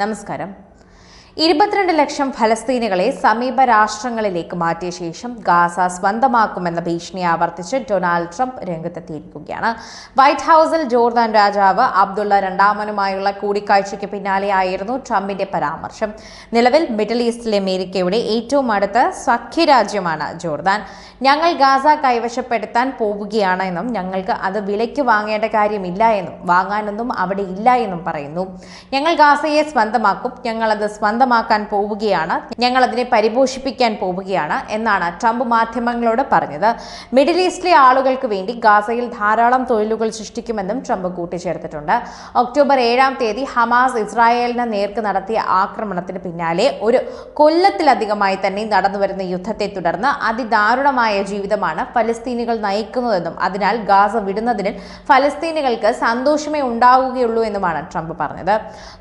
നമസ്കാരം. ഇരുപത്തിരണ്ട് ലക്ഷം ഫലസ്തീനുകളെ സമീപ രാഷ്ട്രങ്ങളിലേക്ക് മാറ്റിയ ശേഷം ഗാസ സ്വന്തമാക്കുമെന്ന ഭീഷണി ആവർത്തിച്ച് ഡൊണാൾഡ് ട്രംപ് രംഗത്തെത്തിയിരിക്കുകയാണ്. വൈറ്റ് ഹൌസിൽ ജോർദാൻ രാജാവ് അബ്ദുള്ള രണ്ടാമനുമായുള്ള കൂടിക്കാഴ്ചയ്ക്ക് പിന്നാലെയായിരുന്നു ട്രംപിന്റെ പരാമർശം. നിലവിൽ മിഡിൽ ഈസ്റ്റിലെ അമേരിക്കയുടെ ഏറ്റവും അടുത്ത സഖ്യരാജ്യമാണ് ജോർദാൻ. ഞങ്ങൾ ഗാസ കൈവശപ്പെടുത്താൻ പോവുകയാണ് എന്നും ഞങ്ങൾക്ക് അത് വിലയ്ക്ക് വാങ്ങേണ്ട കാര്യമില്ല എന്നും വാങ്ങാനൊന്നും അവിടെ ഇല്ല എന്നും പറയുന്നു. ഞങ്ങൾ ഗാസയെ സ്വന്തമാക്കും ഞങ്ങൾ അത് സ്വന്തമാക്കാൻ പോവുകയാണ്. ഞങ്ങൾ അതിനെ പരിപോഷിപ്പിക്കാൻ പോവുകയാണ് എന്നാണ് ട്രംപ് മാധ്യമങ്ങളോട് പറഞ്ഞത്. മിഡിൽ ഈസ്റ്റിലെ ആളുകൾക്ക് വേണ്ടി ഗാസയിൽ ധാരാളം തൊഴിലുകൾ സൃഷ്ടിക്കുമെന്നും ട്രംപ് കൂട്ടിച്ചേർത്തിട്ടുണ്ട്. ഒക്ടോബർ ഏഴാം തീയതി ഹമാസ് ഇസ്രായേലിന് നേർക്ക് നടത്തിയ ആക്രമണത്തിന് പിന്നാലെ ഒരു കൊല്ലത്തിലധികമായി തന്നെ നടന്നുവരുന്ന യുദ്ധത്തെ തുടർന്ന് അതിദാരുണമായ ജീവിതമാണ് ഫലസ്തീനികൾ നയിക്കുന്നതെന്നും അതിനാൽ ഗാസ വിടുന്നതിന് ഫലസ്തീനികൾക്ക് സന്തോഷമേ ഉണ്ടാവുകയുള്ളൂ എന്നുമാണ് ട്രംപ് പറഞ്ഞത്.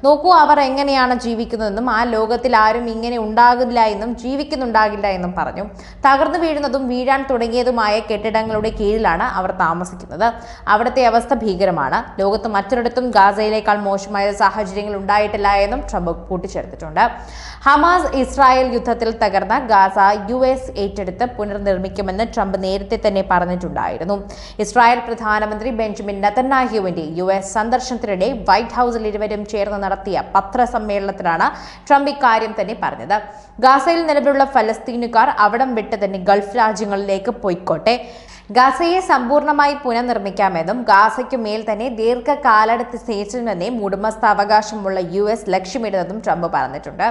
നോക്കൂ അവർ എങ്ങനെയാണ് ജീവിക്കുന്നതെന്നും ആ ലോകത്തിൽ ആരും ഇങ്ങനെ ഉണ്ടാകില്ല എന്നും ജീവിക്കുന്നുണ്ടാകില്ല എന്നും പറഞ്ഞു. തകർന്നു വീഴുന്നതും വീഴാൻ തുടങ്ങിയതുമായ കെട്ടിടങ്ങളുടെ കീഴിലാണ് അവർ താമസിക്കുന്നത്. അവിടുത്തെ അവസ്ഥ ഭീകരമാണ്. ലോകത്ത് മറ്റൊരിടത്തും ഗാസയിലേക്കാൾ മോശമായ സാഹചര്യങ്ങൾ ഉണ്ടായിട്ടില്ല എന്നും ട്രംപ് കൂട്ടിച്ചേർത്തിട്ടുണ്ട്. ഹമാസ് ഇസ്രായേൽ യുദ്ധത്തിൽ തകർന്ന ഗാസ യു എസ് ഏറ്റെടുത്ത് പുനർനിർമ്മിക്കുമെന്ന് ട്രംപ് നേരത്തെ തന്നെ പറഞ്ഞിട്ടുണ്ടായിരുന്നു. ഇസ്രായേൽ പ്രധാനമന്ത്രി ബെഞ്ചമിൻ നെതന്യാഹുവിന്റെ യു എസ് സന്ദർശനത്തിനിടെ വൈറ്റ് ഹൌസിൽ ഇരുവരും ചേർന്ന് നടത്തിയ പത്രസമ്മേളനത്തിലാണ് ട്രംപ് ഇക്കാര്യം തന്നെ പറഞ്ഞത്. ഗാസയിൽ നിലവിലുള്ള ഫലസ്തീനുകാർ അവിടം വിട്ട് തന്നെ ഗൾഫ് രാജ്യങ്ങളിലേക്ക് പോയിക്കോട്ടെ. ഗാസയെ സമ്പൂർണമായി പുനർനിർമ്മിക്കാമെന്നും ഗാസയ്ക്കു മേൽ തന്നെ ദീർഘകാലടത്ത് സ്റ്റേഷനെയും ഉടമസ്ഥാവകാശമുള്ള യു എസ് ലക്ഷ്യമിടുന്നതും ട്രംപ് പറഞ്ഞിട്ടുണ്ട്.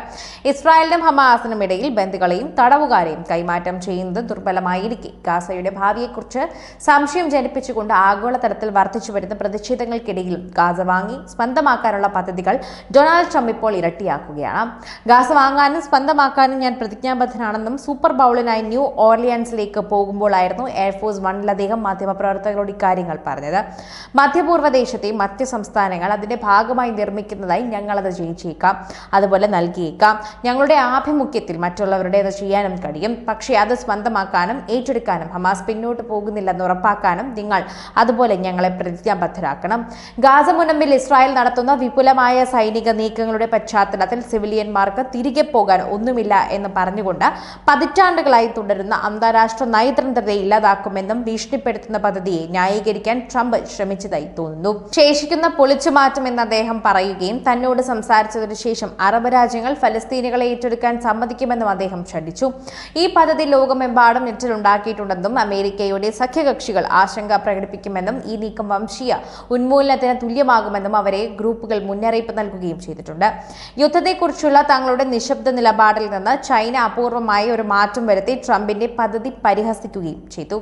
ഇസ്രായേലിനും ഹമാസിനും ഇടയിൽ ബന്ധുക്കളെയും തടവുകാരെയും കൈമാറ്റം ചെയ്യുന്നത് ദുർബലമായിരിക്കെ. ഗാസയുടെ ഭാവിയെക്കുറിച്ച് സംശയം ജനിപ്പിച്ചുകൊണ്ട് ആഗോളതലത്തിൽ വർദ്ധിച്ചു വരുന്ന പ്രതിഷേധങ്ങൾക്കിടയിലും ഗാസ വാങ്ങി സ്വന്തമാക്കാനുള്ള പദ്ധതികൾ ഡൊണാൾഡ് ട്രംപ് ഇപ്പോൾ ഇരട്ടിയാക്കുകയാണ്. ഗാസ വാങ്ങാനും സ്വന്തമാക്കാനും ഞാൻ പ്രതിജ്ഞാബദ്ധനാണെന്നും സൂപ്പർ ബൗളിനായി ന്യൂ ഓർലിയൻസിലേക്ക് പോകുമ്പോഴായിരുന്നു എയർഫോഴ്സ് അദ്ദേഹം മാധ്യമപ്രവർത്തകരോട് ഇക്കാര്യങ്ങൾ പറഞ്ഞത്. മധ്യപൂർവ മറ്റ് സംസ്ഥാനങ്ങൾ അതിന്റെ ഭാഗമായി നിർമ്മിക്കുന്നതായി ഞങ്ങളത് ജയിച്ചേക്കാം. അതുപോലെ നൽകിയേക്കാം. ഞങ്ങളുടെ ആഭിമുഖ്യത്തിൽ മറ്റുള്ളവരുടേത് ചെയ്യാനും കഴിയും. പക്ഷേ അത് സ്വന്തമാക്കാനും ഏറ്റെടുക്കാനും ഹമാസ് പിന്നോട്ട് പോകുന്നില്ലെന്ന് ഉറപ്പാക്കാനും നിങ്ങൾ അതുപോലെ ഞങ്ങളെ പ്രതിജ്ഞാബദ്ധരാക്കണം. ഗാസ മുനമ്പിൽ ഇസ്രായേൽ നടത്തുന്ന വിപുലമായ സൈനിക നീക്കങ്ങളുടെ പശ്ചാത്തലത്തിൽ സിവിലിയന്മാർക്ക് തിരികെ പോകാൻ ഒന്നുമില്ല എന്ന് പറഞ്ഞുകൊണ്ട് പതിറ്റാണ്ടുകളായി തുടരുന്ന അന്താരാഷ്ട്ര നയതന്ത്രതയെ ഇല്ലാതാക്കുമെന്നും ഭീഷണിപ്പെടുത്തുന്ന പദ്ധതിയെ ന്യായീകരിക്കാൻ ട്രംപ് ശ്രമിച്ചതായി തോന്നുന്നു. ശേഷിക്കുന്ന പൊളിച്ചുമാറ്റം എന്ന് അദ്ദേഹം പറയുകയും തന്നോട് സംസാരിച്ചതിനു ശേഷം അറബ് രാജ്യങ്ങൾ ഫലസ്തീനുകളെ ഏറ്റെടുക്കാൻ സമ്മതിക്കുമെന്നും അദ്ദേഹം ക്ഷണിച്ചു ഈ പദ്ധതി ലോകമെമ്പാടും നെറ്റിലുണ്ടാക്കിയിട്ടുണ്ടെന്നും അമേരിക്കയുടെ സഖ്യകക്ഷികൾ ആശങ്ക പ്രകടിപ്പിക്കുമെന്നും ഈ നീക്കം വംശീയ ഉന്മൂലനത്തിന് തുല്യമാകുമെന്നും അവരെ ഗ്രൂപ്പുകൾ മുന്നറിയിപ്പ് നൽകുകയും ചെയ്തിട്ടുണ്ട്. യുദ്ധത്തെക്കുറിച്ചുള്ള തങ്ങളുടെ നിശബ്ദ നിലപാടിൽ നിന്ന് ചൈന അപൂർവമായ ഒരു മാറ്റം വരുത്തി ട്രംപിന്റെ പദ്ധതി പരിഹസിക്കുകയും ചെയ്തു.